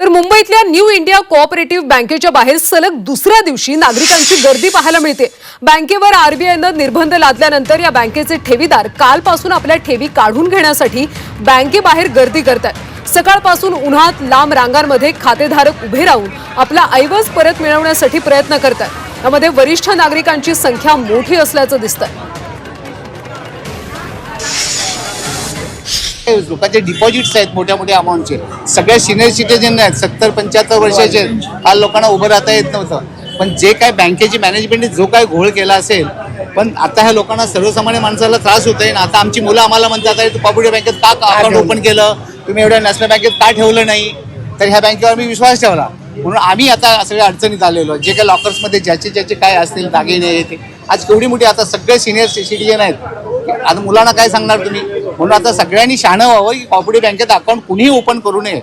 तर मुंबईतल्या new India cooperative बँकेच्या बाहेर सलग दुसऱ्या दिवशी नागरिकांची गर्दी पाहायला मिळते. बँकेवर आरबीआयनं निर्बंध लादल्यानंतर या बँकेचे ठेवीदार कालपासून आपल्या ठेवी काढून घेण्यासाठी बँकेबाहेर गर्दी करत आहेत सकाळपासून उन्हात लांब रांगांमध्ये खातेधारक उभे राहून आपला ऐवज परत मिळवण्यासाठी प्रयत्न करत आहेत यामध्ये वरिष्ठ नागरिकांची संख्या मोठी असल्याचं दिसतंय. लोकांचे डिपॉझिट्स आहेत मोठ्या मोठ्या अमाऊंटचे सगळे सिनियर सिटीजन आहेत सत्तर पंच्याहत्तर वर्षाचे आहेत. हा लोकांना उभं राहता येत नव्हतं. पण जे काय बँकेची मॅनेजमेंटने जो काय घोळ केला असेल पण आता ह्या लोकांना सर्वसामान्य माणसाला त्रास होतोय ना. आता आमची मुलं आम्हाला म्हणतात "अरे, तू पापुडे बँकेत का अकाउंट ओपन केलं? तुम्ही एवढ्या नॅशनल बँकेत का ठेवलं नाही? तर ह्या बँकेवर मी विश्वास ठेवला. म्हणून आम्ही आता सगळ्या अडचणीत आलेलो जे काही लॉकर्समध्ये ज्याचे ज्याचे काय असतील दागिने ते आज केवढी मोठी आता सगळे सिनियर सिटीजन आहेत. आता मुलांना काय सांगणार तुम्ही? म्हणून आता सगळ्यांनी शहाणं व्हावं. की कॉपरेटिव्ह बँकेत अकाउंट कुणीही ओपन करू नये.